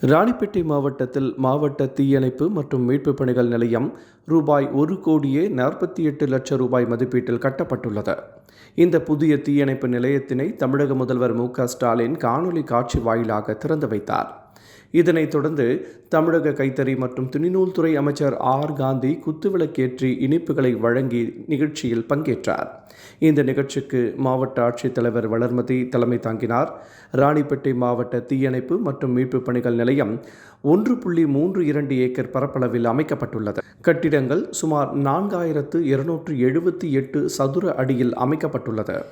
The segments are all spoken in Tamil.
ராணிப்பேட்டை மாவட்டத்தில் மாவட்ட தீயணைப்பு மற்றும் மீட்புப் பணிகள் நிலையம் ரூபாய் ஒரு கோடியே நாற்பத்தி எட்டு லட்சம் ரூபாய் மதிப்பீட்டில் கட்டப்பட்டுள்ளது. இந்த புதிய தீயணைப்பு நிலையத்தினை தமிழக முதல்வர் மு க ஸ்டாலின் காணொலி காட்சி வாயிலாக திறந்து வைத்தார். இதனைத் தொடர்ந்து தமிழக கைத்தறி மற்றும் துணிநூல் துறை அமைச்சர் ஆர். காந்தி குத்துவிளக்கேற்றி இனிப்புகளை வழங்கி நிகழ்ச்சியில் பங்கேற்றார். இந்த நிகழ்ச்சிக்கு மாவட்ட ஆட்சித்தலைவர் வளர்மதி தலைமை தாங்கினார். ராணிப்பேட்டை மாவட்ட தீயணைப்பு மற்றும் மீட்புப் பணிகள் நிலையம் ஒன்று புள்ளி மூன்று இரண்டு ஏக்கர் பரப்பளவில் அமைக்கப்பட்டுள்ளது. கட்டிடங்கள் சுமார் நான்காயிரத்து இருநூற்று எழுபத்தி எட்டு சதுர அடியில் அமைக்கப்பட்டுள்ளது.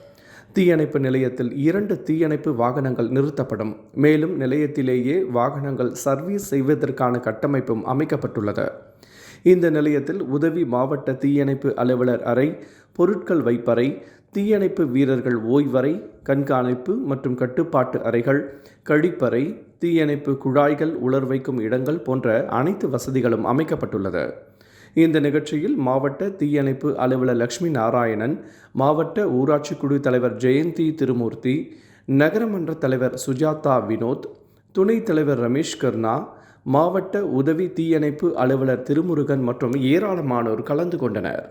தீயணைப்பு நிலையத்தில் இரண்டு தீயணைப்பு வாகனங்கள் நிறுத்தப்படும். மேலும் நிலையத்திலேயே வாகனங்கள் சர்வீஸ் செய்வதற்கான கட்டமைப்பும் அமைக்கப்பட்டுள்ளது. இந்த நிலையத்தில் உதவி மாவட்ட தீயணைப்பு அலுவலர் அறை பொருட்கள் வைப்பறை தீயணைப்பு வீரர்கள் ஓய்வறை கண்காணிப்பு மற்றும் கட்டுப்பாட்டு அறைகள் கழிப்பறை தீயணைப்பு குழாய்கள் உலர் வைக்கும் இடங்கள் போன்ற அனைத்து வசதிகளும் அமைக்கப்பட்டுள்ளது. இந்த நிகழ்ச்சியில் மாவட்ட தீயணைப்பு அலுவலர் லட்சுமி நாராயணன் மாவட்ட ஊராட்சி குழு தலைவர் ஜெயந்தி திருமூர்த்தி நகரமன்ற தலைவர் சுஜாதா வினோத் துணைத் தலைவர் ரமேஷ் கர்ணா மாவட்ட உதவி தீயணைப்பு அலுவலர் திருமுருகன் மற்றும் ஏராளமானோர் கலந்து கொண்டனர்.